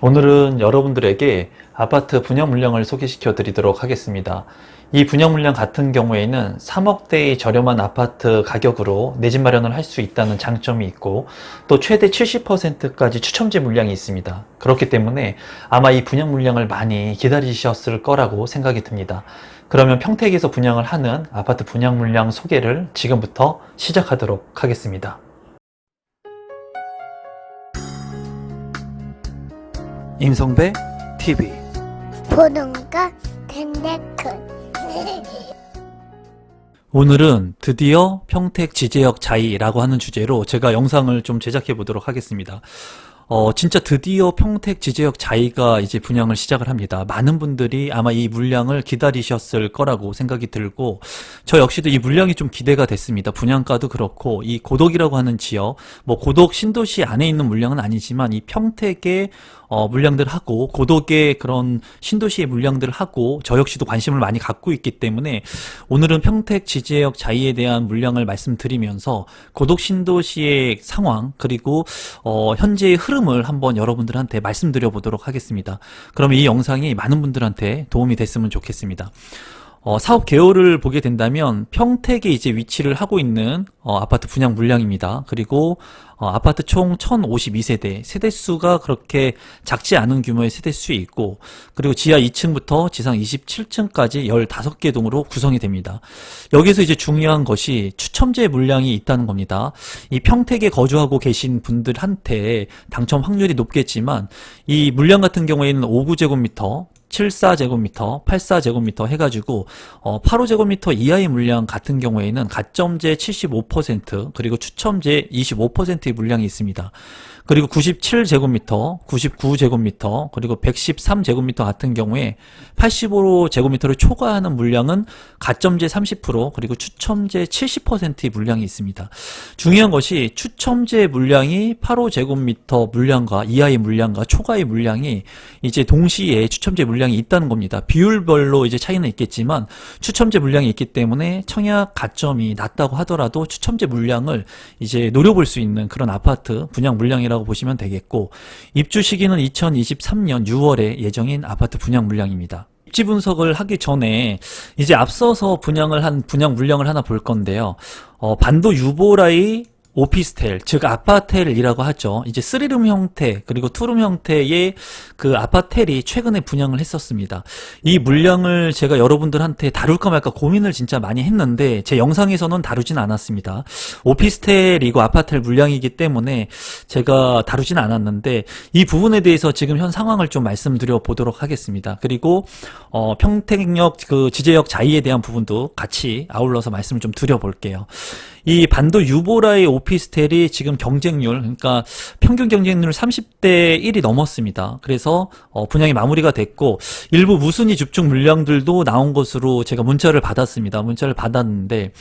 오늘은 여러분들에게 아파트 분양 물량을 소개시켜 드리도록 하겠습니다. 이 분양 물량 같은 경우에는 3억대의 저렴한 아파트 가격으로 내 집 마련을 할 수 있다는 장점이 있고 또 최대 70%까지 추첨제 물량이 있습니다. 그렇기 때문에 아마 이 분양 물량을 많이 기다리셨을 거라고 생각이 듭니다. 그러면 평택에서 분양을 하는 아파트 분양 물량 소개를 지금부터 시작하도록 하겠습니다. 임성배 TV 보는가 텐데큰 오늘은 드디어 평택 지제역 자이라고 하는 주제로 제가 영상을 좀 제작해 보도록 하겠습니다. 어, 진짜 드디어 평택 지제역 자이가 이제 분양을 시작을 합니다. 많은 분들이 아마 이 물량을 기다리셨을 거라고 생각이 들고, 저 역시도 이 물량이 좀 기대가 됐습니다. 분양가도 그렇고, 이 고덕이라고 하는 지역, 뭐 고덕 신도시 안에 있는 물량은 아니지만, 이 평택의 어, 물량들하고 고덕의 그런 신도시의 물량들하고 저 역시도 관심을 많이 갖고 있기 때문에 오늘은 평택 지지역 자이에 대한 물량을 말씀드리면서 고덕 신도시의 상황 그리고 어, 현재의 흐름을 한번 여러분들한테 말씀드려 보도록 하겠습니다. 그러면 이 영상이 많은 분들한테 도움이 됐으면 좋겠습니다. 어, 사업 개요를 보게 된다면 평택에 이제 위치를 하고 있는 어, 아파트 분양 물량입니다. 그리고 어, 아파트 총 1052세대, 세대수가 그렇게 작지 않은 규모의 세대수에 있고, 그리고 지하 2층부터 지상 27층까지 15개 동으로 구성이 됩니다. 여기서 이제 중요한 것이 추첨제 물량이 있다는 겁니다. 이 평택에 거주하고 계신 분들한테 당첨 확률이 높겠지만, 이 물량 같은 경우에는 5구제곱미터, 74제곱미터, 84제곱미터 해가지고 어, 85제곱미터 이하의 물량 같은 경우에는 가점제 75% 그리고 추첨제 25%의 물량이 있습니다. 그리고 97제곱미터, 99제곱미터, 그리고 113제곱미터 같은 경우에 85제곱미터를 초과하는 물량은 가점제 30%, 그리고 추첨제 70%의 물량이 있습니다. 중요한 것이 추첨제 물량이 85제곱미터 물량과 이하의 물량과 초과의 물량이 이제 동시에 추첨제 물량이 있다는 겁니다. 비율별로 이제 차이는 있겠지만 추첨제 물량이 있기 때문에 청약 가점이 낮다고 하더라도 추첨제 물량을 이제 노려볼 수 있는 그런 아파트 분양 물량이라고 보시면 되겠고 입주 시기는 2023년 6월에 예정인 아파트 분양 물량입니다. 입지 분석을 하기 전에 이제 앞서서 분양을 한 분양 물량을 하나 볼 건데요. 어, 반도 유보라의 오피스텔, 즉 아파텔이라고 하죠. 이제 쓰리룸 형태 그리고 투룸 형태의 그 아파텔이 최근에 분양을 했었습니다. 이 물량을 제가 여러분들한테 다룰까 말까 고민을 진짜 많이 했는데 제 영상에서는 다루진 않았습니다. 오피스텔이고 아파텔 물량이기 때문에 제가 다루진 않았는데 이 부분에 대해서 지금 현 상황을 좀 말씀드려 보도록 하겠습니다. 그리고 어, 평택역 그 지제역 자이에 대한 부분도 같이 아울러서 말씀을 좀 드려볼게요. 이 반도 유보라의 오피 스텔이 지금 경쟁률, 그러니까 평균 경쟁률 30대 1이 넘었습니다. 그래서 어, 분양이 마무리가 됐고 일부 무순위 집중 물량들도 나온 것으로 제가 문자를 받았습니다. 문자를 받았는데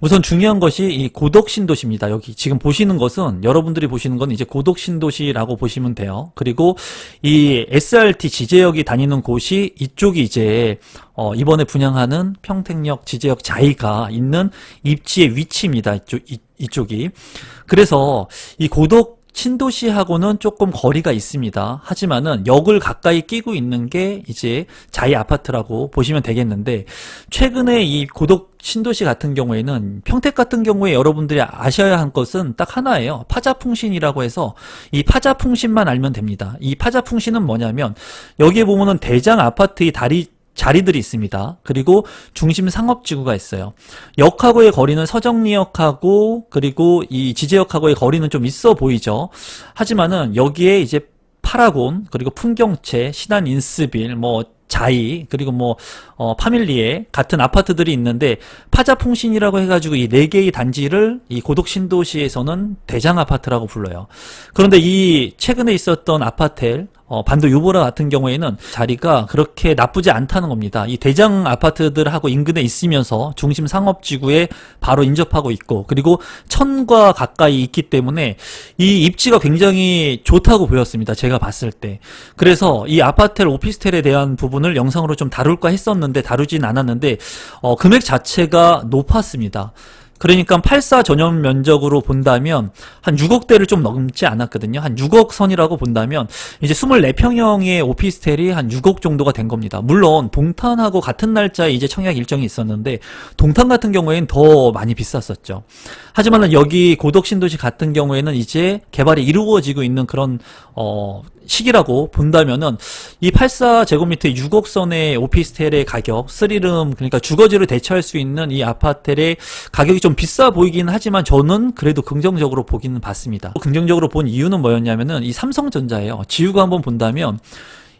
우선 중요한 것이 이 고덕 신도시입니다. 여기 지금 보시는 것은 여러분들이 보시는 건 이제 고덕 신도시라고 보시면 돼요. 그리고 이 SRT 지제역이 다니는 곳이 이쪽이 이제 어, 이번에 분양하는 평택역 지제역 자이가 있는 입지의 위치입니다. 이쪽 이, 이쪽이 그래서 이 고덕 신도시하고는 조금 거리가 있습니다. 하지만은 역을 가까이 끼고 있는 게 이제 자이 아파트라고 보시면 되겠는데 최근에 이 고덕 신도시 같은 경우에는 평택 같은 경우에 여러분들이 아셔야 할 것은 딱 하나예요. 파자풍신이라고 해서 이 파자풍신만 알면 됩니다. 이 파자풍신은 뭐냐면 여기에 보면은 대장 아파트의 다리 자리들이 있습니다. 그리고 중심 상업지구가 있어요. 역하고의 거리는 서정리역하고 그리고 이 지제역하고의 거리는 좀 있어 보이죠. 하지만은 여기에 이제 파라곤 그리고 풍경채, 신한 인스빌 뭐 자이 그리고 뭐 어, 파밀리에 같은 아파트들이 있는데 파자풍신이라고 해가지고 이 네 개의 단지를 이 고독 신도시에서는 대장 아파트라고 불러요. 그런데 이 최근에 있었던 아파텔 어, 반도 유보라 같은 경우에는 자리가 그렇게 나쁘지 않다는 겁니다. 이 대장 아파트들하고 인근에 있으면서 중심 상업지구에 바로 인접하고 있고, 그리고 천과 가까이 있기 때문에 이 입지가 굉장히 좋다고 보였습니다. 제가 봤을 때. 그래서 이 아파텔, 오피스텔에 대한 부분을 영상으로 좀 다룰까 했었는데, 다루진 않았는데, 어, 금액 자체가 높았습니다. 그러니까 84 전용 면적으로 본다면 한 6억 대를 좀 넘지 않았거든요. 한 6억 선이라고 본다면 이제 24평형의 오피스텔이 한 6억 정도가 된 겁니다. 물론 동탄하고 같은 날짜에 이제 청약 일정이 있었는데 동탄 같은 경우에는 더 많이 비쌌었죠. 하지만은 여기 고덕 신도시 같은 경우에는 이제 개발이 이루어지고 있는 그런 어 시기라고 본다면은 이 84제곱미터 6억 선의 오피스텔의 가격, 쓰리룸 그러니까 주거지를 대처할 수 있는 이 아파트의 가격이 좀 비싸 보이긴 하지만 저는 그래도 긍정적으로 보기는 봤습니다. 긍정적으로 본 이유는 뭐였냐면은 이 삼성전자예요. 지우가 한번 본다면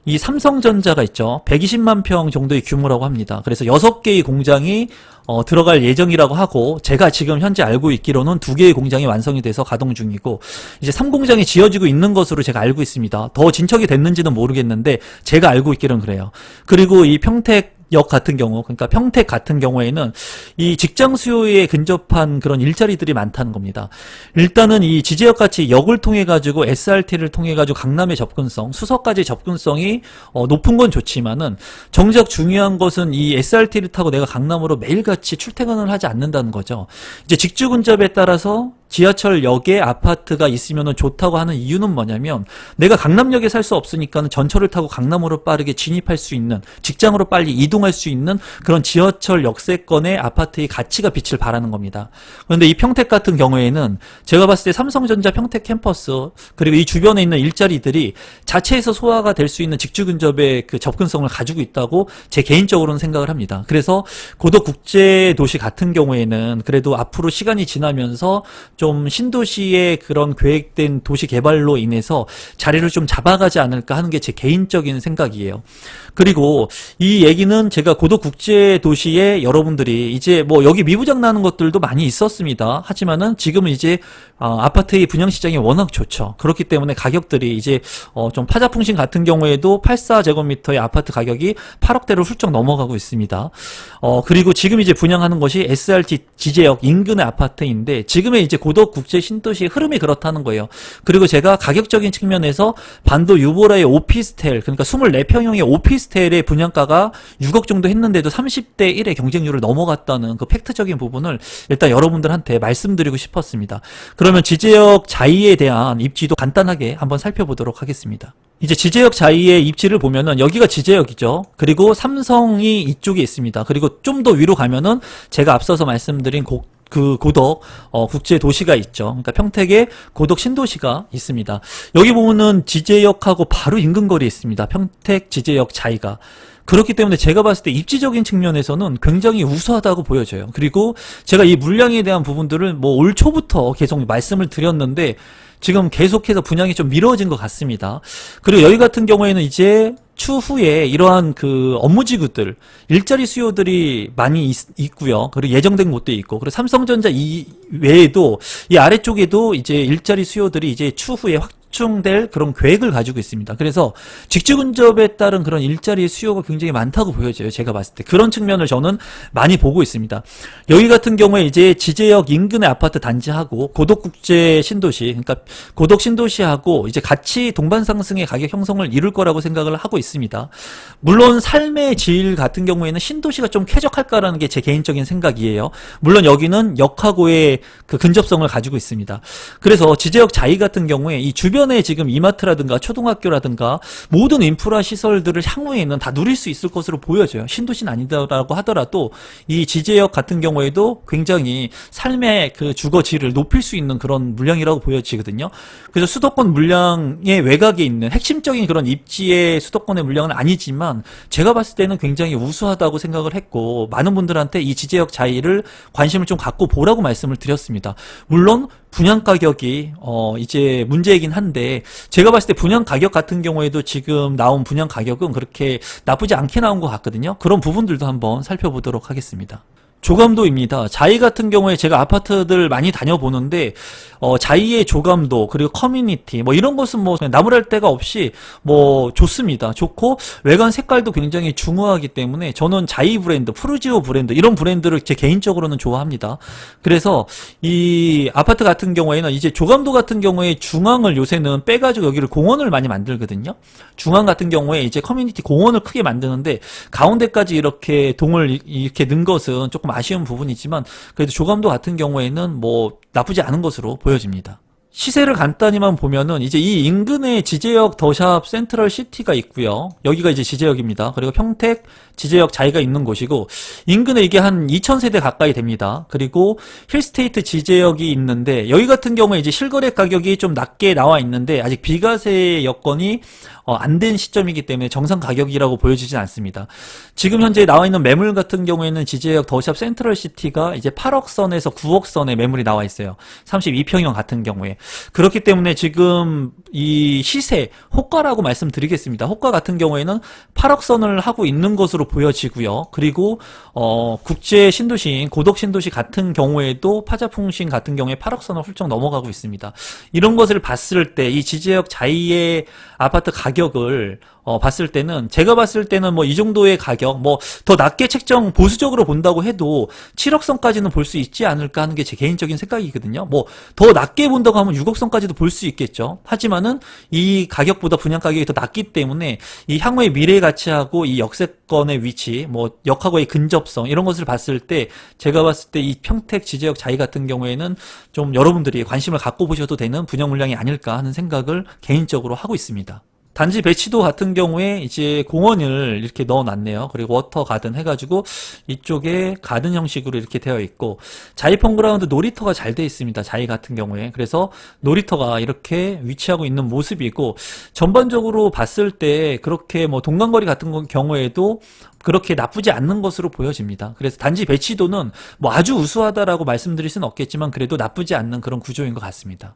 이 삼성전자가 있죠. 120만 평 정도의 규모라고 합니다. 그래서 6개의 공장이 어, 들어갈 예정이라고 하고 제가 지금 현재 알고 있기로는 두 개의 공장이 완성이 돼서 가동 중이고 이제 3공장이 지어지고 있는 것으로 제가 알고 있습니다. 더 진척이 됐는지는 모르겠는데 제가 알고 있기로는 그래요. 그리고 이 평택 역 같은 경우, 그러니까 평택 같은 경우에는 이 직장 수요에 근접한 그런 일자리들이 많다는 겁니다. 일단은 이 지제역 같이 역을 통해 가지고 SRT를 통해 가지고 강남의 접근성, 수서까지 접근성이 어, 높은 건 좋지만은 정작 중요한 것은 이 SRT를 타고 내가 강남으로 매일같이 출퇴근을 하지 않는다는 거죠. 이제 직주 근접에 따라서 지하철역에 아파트가 있으면 좋다고 하는 이유는 뭐냐면 내가 강남역에 살 수 없으니까는 전철을 타고 강남으로 빠르게 진입할 수 있는 직장으로 빨리 이동할 수 있는 그런 지하철 역세권의 아파트의 가치가 빛을 발하는 겁니다. 그런데 이 평택 같은 경우에는 제가 봤을 때 삼성전자 평택 캠퍼스 그리고 이 주변에 있는 일자리들이 자체에서 소화가 될 수 있는 직주 근접의 그 접근성을 가지고 있다고 제 개인적으로는 생각을 합니다. 그래서 고덕 국제 도시 같은 경우에는 그래도 앞으로 시간이 지나면서 좀 신도시의 그런 계획된 도시 개발로 인해서 자리를 좀 잡아가지 않을까 하는 게 제 개인적인 생각이에요. 그리고 이 얘기는 제가 고덕 국제 도시에 여러분들이 이제 뭐 여기 미부장 나는 것들도 많이 있었습니다. 하지만은 지금은 이제 어, 아파트의 분양 시장이 워낙 좋죠. 그렇기 때문에 가격들이 이제 어, 좀 파자풍신 같은 경우에도 84제곱미터의 아파트 가격이 8억대로 훌쩍 넘어가고 있습니다. 어, 그리고 지금 이제 분양하는 것이 SRT 지제역 인근의 아파트인데 지금의 이제 고덕 국제 신도시의 흐름이 그렇다는 거예요. 그리고 제가 가격적인 측면에서 반도 유보라의 오피스텔 그러니까 24평형의 오피스텔의 분양가가 6억 정도 했는데도 30대 1의 경쟁률을 넘어갔다는 그 팩트적인 부분을 일단 여러분들한테 말씀드리고 싶었습니다. 그 러면 지제역 자이에 대한 입지도 간단하게 한번 살펴보도록 하겠습니다. 이제 지제역 자이의 입지를 보면은 여기가 지제역이죠. 그리고 삼성이 이쪽에 있습니다. 그리고 좀 더 위로 가면은 제가 앞서서 말씀드린 고, 그 고덕 어, 국제 도시가 있죠. 그러니까 평택에 고덕 신도시가 있습니다. 여기 보면은 지제역하고 바로 인근 거리에 있습니다. 평택 지제역 자이가 그렇기 때문에 제가 봤을 때 입지적인 측면에서는 굉장히 우수하다고 보여져요. 그리고 제가 이 물량에 대한 부분들을 뭐 올 초부터 계속 말씀을 드렸는데 지금 계속해서 분양이 좀 미뤄진 것 같습니다. 그리고 여기 같은 경우에는 이제 추후에 이러한 그 업무지구들 일자리 수요들이 많이 있, 고요 그리고 예정된 곳도 있고 그리고 삼성전자 이 외에도 이 아래쪽에도 이제 일자리 수요들이 이제 추후에 확 충될 그런 계획을 가지고 있습니다. 그래서 직주 근접에 따른 그런 일자리 수요가 굉장히 많다고 보여져요. 제가 봤을 때 그런 측면을 저는 많이 보고 있습니다. 여기 같은 경우에 이제 지제역 인근의 아파트 단지하고 고덕국제 신도시 그러니까 고덕 신도시하고 이제 같이 동반 상승의 가격 형성을 이룰 거라고 생각을 하고 있습니다. 물론 삶의 질 같은 경우에는 신도시가 좀 쾌적할까라는 게 제 개인적인 생각이에요. 물론 여기는 역하고의 그 근접성을 가지고 있습니다. 그래서 지제역 자이 같은 경우에 이 주변 에 지금 이마트라든가 초등학교라든가 모든 인프라 시설들을 향후에는 다 누릴 수 있을 것으로 보여져요. 신도시는 아니다라고 하더라도 이 지제역 같은 경우에도 굉장히 삶의 그 주거 질을 높일 수 있는 그런 물량이라고 보여지거든요. 그래서 수도권 물량의 외곽에 있는 핵심적인 그런 입지의 수도권의 물량은 아니지만 제가 봤을 때는 굉장히 우수하다고 생각을 했고 많은 분들한테 이 지제역 자이를 관심을 좀 갖고 보라고 말씀을 드렸습니다. 물론 분양 가격이 어 이제 문제이긴 한데 제가 봤을 때 분양 가격 같은 경우에도 지금 나온 분양 가격은 그렇게 나쁘지 않게 나온 것 같거든요. 그런 부분들도 한번 살펴보도록 하겠습니다. 조감도입니다. 자이 같은 경우에 제가 아파트들 많이 다녀보는데 어, 자이의 조감도 그리고 커뮤니티 뭐 이런 것은 뭐 나무랄 데가 없이 뭐 좋습니다. 좋고 외관 색깔도 굉장히 중후하기 때문에 저는 자이 브랜드, 푸르지오 브랜드 이런 브랜드를 제 개인적으로는 좋아합니다. 그래서 이 아파트 같은 경우에는 이제 조감도 같은 경우에 중앙을 요새는 빼가지고 여기를 공원을 많이 만들거든요. 중앙 같은 경우에 이제 커뮤니티 공원을 크게 만드는데 가운데까지 이렇게 동을 이- 이렇게 넣은 것은 조금 조금 아쉬운 부분이지만 그래도 조감도 같은 경우에는 뭐 나쁘지 않은 것으로 보여집니다. 시세를 간단히만 보면은 이제 이 인근에 지제역 더샵 센트럴 시티가 있고요. 여기가 이제 지제역입니다. 그리고 평택 지제역 자이가 있는 곳이고 인근에 이게 한 2,000세대 가까이 됩니다. 그리고 힐스테이트 지제역이 있는데 여기 같은 경우에 이제 실거래 가격이 좀 낮게 나와 있는데 아직 비과세 여건이 어, 안된 시점이기 때문에 정상 가격이라고 보여지진 않습니다. 지금 현재 나와 있는 매물 같은 경우에는 지제역 더샵 센트럴 시티가 이제 8억 선에서 9억 선의 매물이 나와 있어요. 32평형 같은 경우에. 그렇기 때문에 지금 이 시세, 호가라고 말씀드리겠습니다. 호가 같은 경우에는 8억 선을 하고 있는 것으로 보여지고요. 그리고 어, 국제 신도시인 고덕 신도시 같은 경우에도 파자풍신 같은 경우에 8억 선을 훌쩍 넘어가고 있습니다. 이런 것을 봤을 때 이 지제역 자이의 아파트 가격을 어, 봤을 때는 제가 봤을 때는 뭐 이 정도의 가격 뭐 더 낮게 책정 보수적으로 본다고 해도 7억 선까지는 볼 수 있지 않을까 하는 게 제 개인적인 생각이거든요. 뭐 더 낮게 본다고 하면 6억 선까지도 볼 수 있겠죠. 하지만은 이 가격보다 분양 가격이 더 낮기 때문에 이 향후의 미래 가치하고 이 역세권의 위치, 뭐 역하고의 근접성 이런 것을 봤을 때 제가 봤을 때 이 평택 지제역 자이 같은 경우에는 좀 여러분들이 관심을 갖고 보셔도 되는 분양 물량이 아닐까 하는 생각을 개인적으로 하고 있습니다. 단지 배치도 같은 경우에 이제 공원을 이렇게 넣어놨네요. 그리고 워터 가든 해가지고 이쪽에 가든 형식으로 이렇게 되어 있고 자이 펑 그라운드 놀이터가 잘 되어 있습니다. 자이 같은 경우에 그래서 놀이터가 이렇게 위치하고 있는 모습이고 전반적으로 봤을 때 그렇게 뭐 동간거리 같은 건 경우에도 그렇게 나쁘지 않는 것으로 보여집니다. 그래서 단지 배치도는 뭐 아주 우수하다라고 말씀드릴 수는 없겠지만 그래도 나쁘지 않는 그런 구조인 것 같습니다.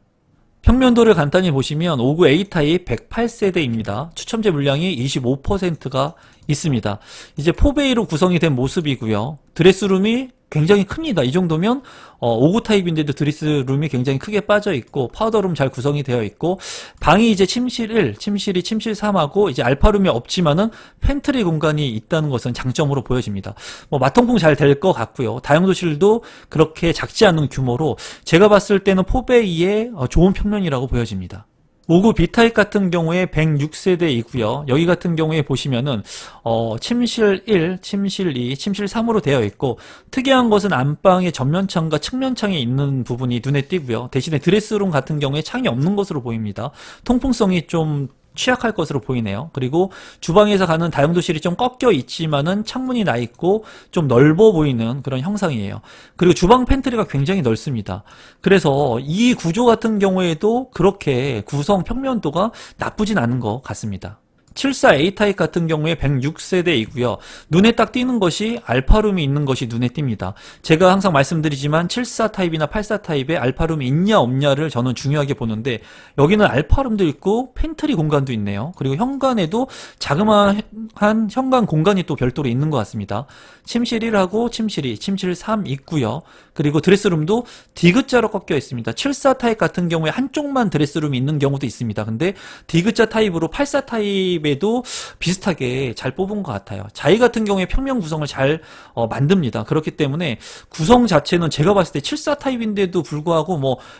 평면도를 간단히 보시면 59 A타입 108세대입니다. 추첨제 물량이 25%가 있습니다. 이제 포베이로 구성이 된 모습이고요. 드레스룸이 굉장히 큽니다. 이 정도면 어, 59 타입인데도 드레스룸이 굉장히 크게 빠져 있고 파우더 룸 잘 구성이 되어 있고 방이 이제 침실 1, 침실이 침실 3하고 이제 알파 룸이 없지만은 팬트리 공간이 있다는 것은 장점으로 보여집니다. 뭐 마통풍 잘 될 것 같고요. 다용도실도 그렇게 작지 않은 규모로 제가 봤을 때는 포베이의 어, 좋은 평면이라고 보여집니다. 59 B타입 같은 경우에 106세대이고요. 여기 같은 경우에 보시면은 어, 침실 1, 침실 2, 침실 3으로 되어 있고 특이한 것은 안방에 전면창과 측면창이 있는 부분이 눈에 띄고요. 대신에 드레스룸 같은 경우에 창이 없는 것으로 보입니다. 통풍성이 좀 취약할 것으로 보이네요. 그리고 주방에서 가는 다용도실이 좀 꺾여 있지만은 창문이 나 있고 좀 넓어 보이는 그런 형상이에요. 그리고 주방 팬트리가 굉장히 넓습니다. 그래서 이 구조 같은 경우에도 그렇게 구성 평면도가 나쁘진 않은 것 같습니다. 74A 타입 같은 경우에 106세대이고요. 눈에 딱 띄는 것이 알파룸이 있는 것이 눈에 띕니다. 제가 항상 말씀드리지만 74 타입이나 84 타입에 알파룸이 있냐 없냐를 저는 중요하게 보는데 여기는 알파룸도 있고 팬트리 공간도 있네요. 그리고 현관에도 자그마한 현관 공간이 또 별도로 있는 것 같습니다. 침실 1하고 침실 2, 침실 3 있고요. 그리고 드레스룸도 디귿자로 꺾여 있습니다. 74 타입 같은 경우에 한쪽만 드레스룸이 있는 경우도 있습니다. 근데 디귿자 타입으로 84 타입 에도 비슷하게 잘 뽑은 것 같아요. 자이 같은 경우에 평면 구성을 잘 어, 만듭니다. 그렇기 때문에 구성 자체는 제가 봤을 때 74 타입인데도 불구하고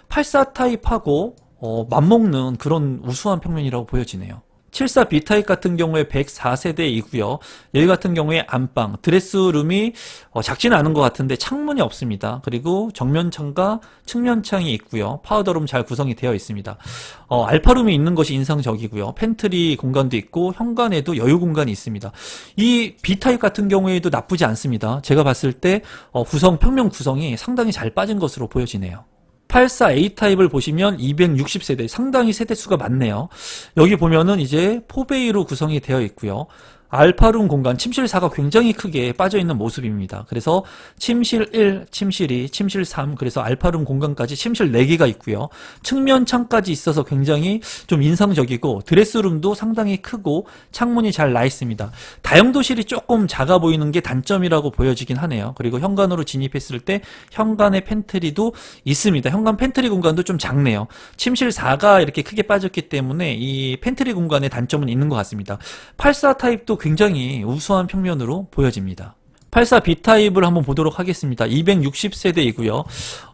뭐84 타입하고 어, 맞먹는 그런 우수한 평면이라고 보여지네요. 74 B타입 같은 경우에 104세대이고요. 여기 같은 경우에 안방, 드레스룸이 어, 작지는 않은 것 같은데 창문이 없습니다. 그리고 정면창과 측면창이 있고요. 파우더룸 잘 구성이 되어 있습니다. 어, 알파룸이 있는 것이 인상적이고요. 팬트리 공간도 있고 현관에도 여유 공간이 있습니다. 이 B타입 같은 경우에도 나쁘지 않습니다. 제가 봤을 때 어, 구성 평면 구성이 상당히 잘 빠진 것으로 보여지네요. 84A 타입을 보시면 260세대 상당히 세대수가 많네요. 여기 보면은 이제 포베이로 구성이 되어 있고요. 알파룸 공간 침실 4가 굉장히 크게 빠져 있는 모습입니다. 그래서 침실 1, 침실 2, 침실 3 그래서 알파룸 공간까지 침실 4개가 있고요. 측면 창까지 있어서 굉장히 좀 인상적이고 드레스룸도 상당히 크고 창문이 잘 나 있습니다. 다용도실이 조금 작아 보이는 게 단점이라고 보여지긴 하네요. 그리고 현관으로 진입했을 때 현관의 팬트리도 있습니다. 현관 팬트리 공간도 좀 작네요. 침실 4가 이렇게 크게 빠졌기 때문에 이 팬트리 공간의 단점은 있는 것 같습니다. 84 타입도 굉장히 우수한 평면으로 보여집니다. 84 B타입을 한번 보도록 하겠습니다. 260세대이고요.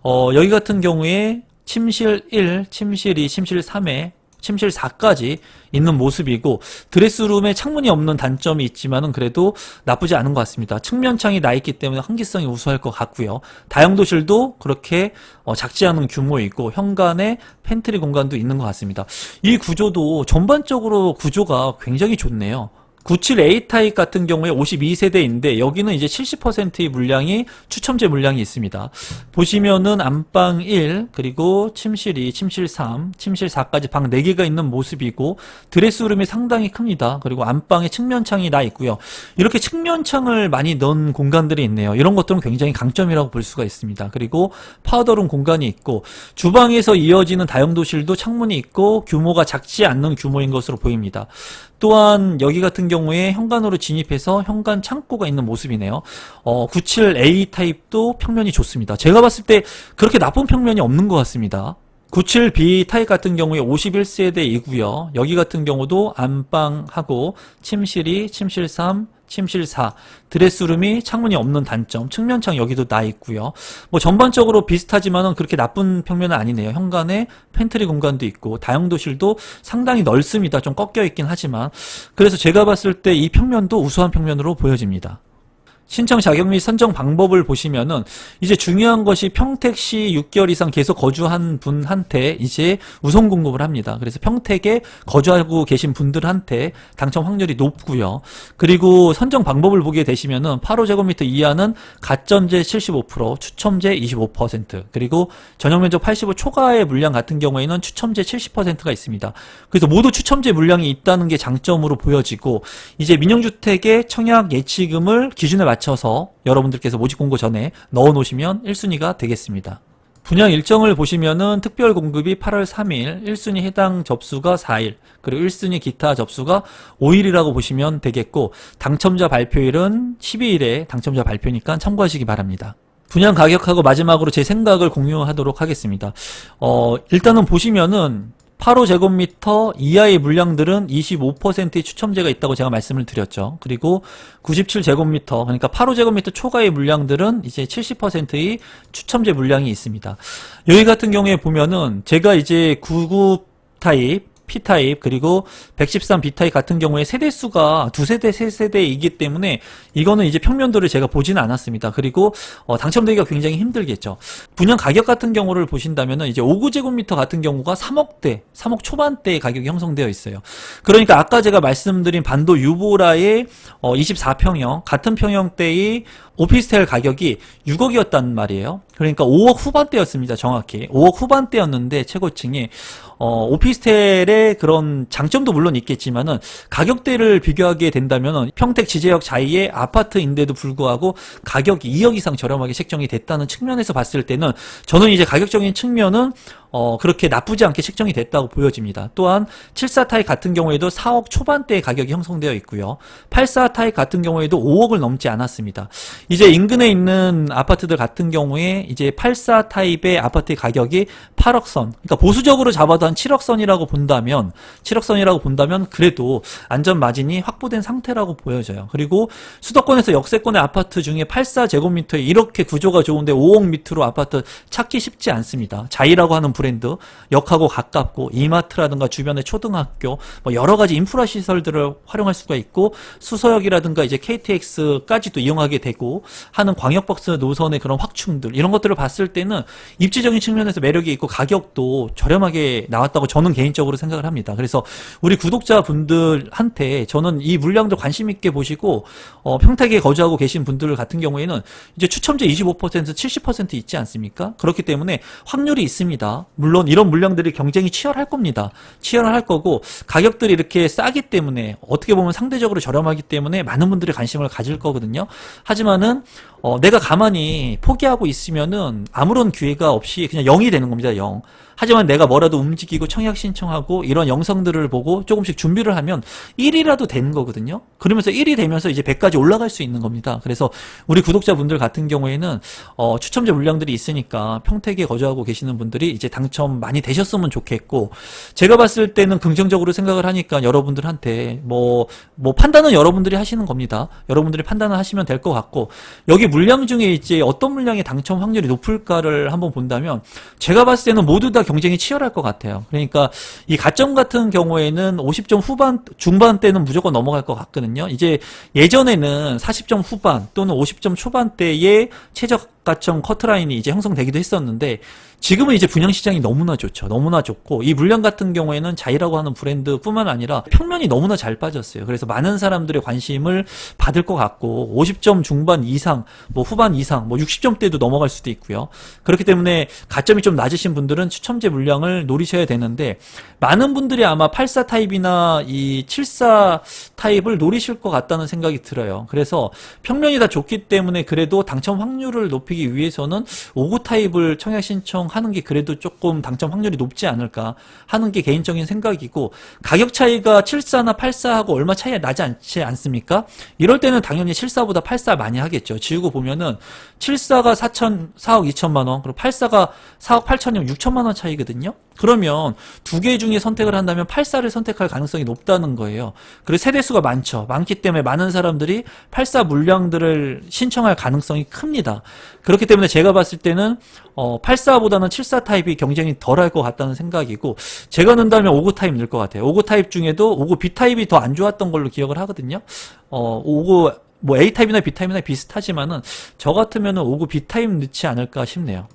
어, 여기 같은 경우에 침실 1, 침실 2, 침실 3에 침실 4까지 있는 모습이고 드레스룸에 창문이 없는 단점이 있지만은 그래도 나쁘지 않은 것 같습니다. 측면창이 나 있기 때문에 환기성이 우수할 것 같고요. 다용도실도 그렇게 어, 작지 않은 규모이고 현관에 팬트리 공간도 있는 것 같습니다. 이 구조도 전반적으로 구조가 굉장히 좋네요. 97A 타입 같은 경우에 52세대인데 여기는 이제 70%의 물량이 추첨제 물량이 있습니다. 보시면은 안방 1 그리고 침실 2, 침실 3, 침실 4까지 방 4개가 있는 모습이고 드레스룸이 상당히 큽니다. 그리고 안방에 측면창이 나 있고요. 이렇게 측면창을 많이 넣은 공간들이 있네요. 이런 것들은 굉장히 강점이라고 볼 수가 있습니다. 그리고 파우더룸 공간이 있고 주방에서 이어지는 다용도실도 창문이 있고 규모가 작지 않는 규모인 것으로 보입니다. 또한 여기 같은 경우에 현관으로 진입해서 현관 창고가 있는 모습이네요. 어, 97A 타입도 평면이 좋습니다. 제가 봤을 때 그렇게 나쁜 평면이 없는 것 같습니다. 97B 타입 같은 경우에 51세대이고요. 여기 같은 경우도 안방하고 침실이 침실 3, 침실 4, 드레스룸이 창문이 없는 단점, 측면창 여기도 나 있고요. 뭐 전반적으로 비슷하지만은 그렇게 나쁜 평면은 아니네요. 현관에 팬트리 공간도 있고 다용도실도 상당히 넓습니다. 좀 꺾여 있긴 하지만 그래서 제가 봤을 때 이 평면도 우수한 평면으로 보여집니다. 신청 자격 및 선정 방법을 보시면은 이제 중요한 것이 평택 시 6개월 이상 계속 거주한 분한테 이제 우선 공급을 합니다. 그래서 평택에 거주하고 계신 분들한테 당첨 확률이 높고요. 그리고 선정 방법을 보게 되시면은 8호제곱미터 이하는 가점제 75%, 추첨제 25%, 그리고 전용 면적 85 초과의 물량 같은 경우에는 추첨제 70%가 있습니다. 그래서 모두 추첨제 물량이 있다는 게 장점으로 보여지고 이제 민영주택의 청약 예치금을 기준에 맞춰 서 여러분들께서 모집 공고 전에 넣어 놓으시면 1순위가 되겠습니다. 분양 일정을 보시면은 특별 공급이 8월 3일, 1순위 해당 접수가 4일, 그리고 1순위 기타 접수가 5일이라고 보시면 되겠고, 당첨자 발표일은 12일에 당첨자 발표니까 참고하시기 바랍니다. 분양 가격하고 마지막으로 제 생각을 공유하도록 하겠습니다. 어, 일단은 보시면은 8호제곱미터 이하의 물량들은 25%의 추첨제가 있다고 제가 말씀을 드렸죠. 그리고 97제곱미터, 그러니까 8호제곱미터 초과의 물량들은 이제 70%의 추첨제 물량이 있습니다. 여기 같은 경우에 보면은 제가 이제 99 타입, P타입 그리고 113 B타입 같은 경우에 세대수가 두 세대 세 세대이기 때문에 이거는 이제 평면도를 제가 보지는 않았습니다. 그리고 어, 당첨되기가 굉장히 힘들겠죠. 분양 가격 같은 경우를 보신다면은 이제 5구제곱미터 같은 경우가 3억대, 3억 초반대의 가격이 형성되어 있어요. 그러니까 아까 제가 말씀드린 반도 유보라의 어, 24평형 같은 평형대의 오피스텔 가격이 6억이었단 말이에요. 그러니까 5억 후반대였습니다. 정확히 5억 후반대였는데 최고층이 어, 오피스텔의 그런 장점도 물론 있겠지만은 가격대를 비교하게 된다면은 평택 지제역 자이의 아파트인데도 불구하고 가격이 2억 이상 저렴하게 책정이 됐다는 측면에서 봤을 때는 저는 이제 가격적인 측면은 어, 그렇게 나쁘지 않게 책정이 됐다고 보여집니다. 또한 74 타입 같은 경우에도 4억 초반대의 가격이 형성되어 있고요. 84 타입 같은 경우에도 5억을 넘지 않았습니다. 이제 인근에 있는 아파트들 같은 경우에 이제 84 타입의 아파트의 가격이 8억 선, 그러니까 보수적으로 잡아도 한 7억 선이라고 본다면, 7억 선이라고 본다면 그래도 안전 마진이 확보된 상태라고 보여져요. 그리고 수도권에서 역세권의 아파트 중에 84 제곱미터에 이렇게 구조가 좋은데 5억 밑으로 아파트 찾기 쉽지 않습니다. 자이라고 하는 브랜드, 역하고 가깝고 이마트라든가 주변의 초등학교, 뭐 여러 가지 인프라 시설들을 활용할 수가 있고 수서역이라든가 이제 KTX까지도 이용하게 되고 하는 광역버스 노선의 그런 확충들 이런 것들을 봤을 때는 입지적인 측면에서 매력이 있고 가격도 저렴하게 나왔다고 저는 개인적으로 생각을 합니다. 그래서 우리 구독자분들한테 저는 이 물량도 관심 있게 보시고 어, 평택에 거주하고 계신 분들 같은 경우에는 이제 추첨제 25% 70% 있지 않습니까? 그렇기 때문에 확률이 있습니다. 물론 이런 물량들이 경쟁이 치열할 겁니다. 치열할 거고 가격들이 이렇게 싸기 때문에 어떻게 보면 상대적으로 저렴하기 때문에 많은 분들이 관심을 가질 거거든요. 하지만은 어, 내가 가만히 포기하고 있으면은 아무런 기회가 없이 그냥 0이 되는 겁니다. 0. 하지만 내가 뭐라도 움직이고 청약 신청하고 이런 영상들을 보고 조금씩 준비를 하면 1이라도 되는 거거든요. 그러면서 1이 되면서 이제 100까지 올라갈 수 있는 겁니다. 그래서 우리 구독자분들 같은 경우에는 어, 추첨제 물량들이 있으니까 평택에 거주하고 계시는 분들이 이제 당, 당첨 많이 되셨으면 좋겠고 제가 봤을 때는 긍정적으로 생각을 하니까 여러분들한테 뭐뭐 판단은 여러분들이 하시는 겁니다. 여러분들이 판단을 하시면 될 것 같고 여기 물량 중에 이제 어떤 물량의 당첨 확률이 높을까를 한번 본다면 제가 봤을 때는 모두 다 경쟁이 치열할 것 같아요. 그러니까 이 가점 같은 경우에는 50점 후반 중반 때는 무조건 넘어갈 것 같거든요. 이제 예전에는 40점 후반 또는 50점 초반대의 최적 가점 커트라인이 이제 형성되기도 했었는데 지금은 이제 분양 시장이 너무나 좋죠. 너무나 좋고 이 물량 같은 경우에는 자이라고 하는 브랜드뿐만 아니라 평면이 너무나 잘 빠졌어요. 그래서 많은 사람들의 관심을 받을 것 같고 50점 중반 이상, 뭐 후반 이상, 뭐 60점대도 넘어갈 수도 있고요. 그렇기 때문에 가점이 좀 낮으신 분들은 추첨제 물량을 노리셔야 되는데 많은 분들이 아마 84 타입이나 이 74 타입을 노리실 것 같다는 생각이 들어요. 그래서 평면이 다 좋기 때문에 그래도 당첨 확률을 높이기 위해서는 59 타입을 청약 신청 하는 게 그래도 조금 당첨 확률이 높지 않을까 하는 게 개인적인 생각이고 가격 차이가 74나 84하고 얼마 차이가 나지 않지 않습니까? 이럴 때는 당연히 74보다 84 많이 하겠죠. 지우고 보면은 74가 4천 4억 2천만 원, 그리고 84가 4억 8천이면 6천만 원 차이거든요. 그러면 두 개 중에 선택을 한다면 84를 선택할 가능성이 높다는 거예요. 그리고 세대수가 많죠. 많기 때문에 많은 사람들이 84 물량들을 신청할 가능성이 큽니다. 그렇기 때문에 제가 봤을 때는 어, 84보다는 74 타입이 경쟁이 덜 할 것 같다는 생각이고 제가 넣는다면 59 타입 넣을 것 같아요. 59 타입 중에도 59 B 타입이 더 안 좋았던 걸로 기억을 하거든요. 어, 59뭐 A 타입이나 B 타입이나 비슷하지만은 저 같으면은 59 B 타입 넣지 않을까 싶네요.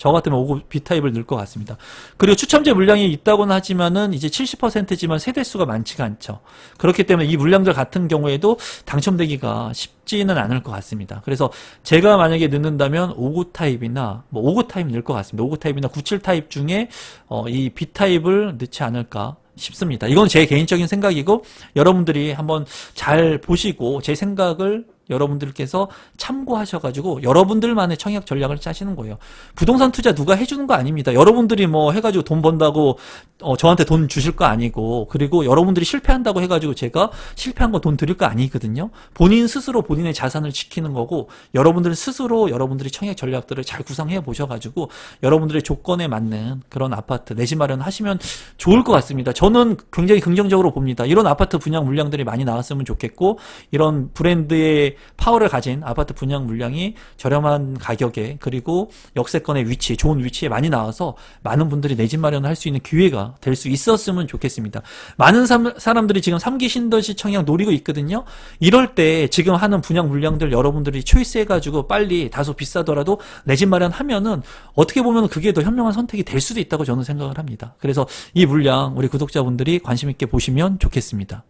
저 같으면 59 B 타입을 넣을 것 같습니다. 그리고 추첨제 물량이 있다고는 하지만은 이제 70%지만 세대수가 많지가 않죠. 그렇기 때문에 이 물량들 같은 경우에도 당첨되기가 쉽지는 않을 것 같습니다. 그래서 제가 만약에 넣는다면 59 타입이나 뭐59 타입 넣을 것 같습니다. 59 타입이나 97 타입 중에 어, 이 B 타입을 넣지 않을까 싶습니다. 이건 제 개인적인 생각이고 여러분들이 한번 잘 보시고 제 생각을 여러분들께서 참고하셔가지고 여러분들만의 청약 전략을 짜시는 거예요. 부동산 투자 누가 해주는 거 아닙니다. 여러분들이 뭐 해가지고 돈 번다고 어, 저한테 돈 주실 거 아니고 그리고 여러분들이 실패한다고 해가지고 제가 실패한 거 돈 드릴 거 아니거든요. 본인 스스로 본인의 자산을 지키는 거고 여러분들 스스로 여러분들이 청약 전략들을 잘 구상해 보셔가지고 여러분들의 조건에 맞는 그런 아파트 내집 마련하시면 좋을 것 같습니다. 저는 굉장히 긍정적으로 봅니다. 이런 아파트 분양 물량들이 많이 나왔으면 좋겠고 이런 브랜드의 파워를 가진 아파트 분양 물량이 저렴한 가격에 그리고 역세권의 위치, 좋은 위치에 많이 나와서 많은 분들이 내 집 마련을 할 수 있는 기회가 될 수 있었으면 좋겠습니다. 많은 삼- 사람들이 지금 삼기 신도시 청약 노리고 있거든요. 이럴 때 지금 하는 분양 물량들 여러분들이 초이스해가지고 빨리 다소 비싸더라도 내 집 마련하면은 어떻게 보면 그게 더 현명한 선택이 될 수도 있다고 저는 생각을 합니다. 그래서 이 물량 우리 구독자분들이 관심 있게 보시면 좋겠습니다.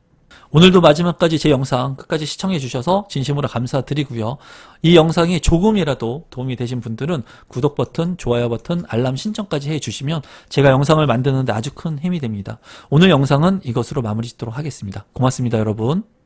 오늘도 마지막까지 제 영상 끝까지 시청해 주셔서 진심으로 감사드리고요. 이 영상이 조금이라도 도움이 되신 분들은 구독 버튼, 좋아요 버튼, 알람 신청까지 해 주시면 제가 영상을 만드는데 아주 큰 힘이 됩니다. 오늘 영상은 이것으로 마무리 짓도록 하겠습니다. 고맙습니다, 여러분.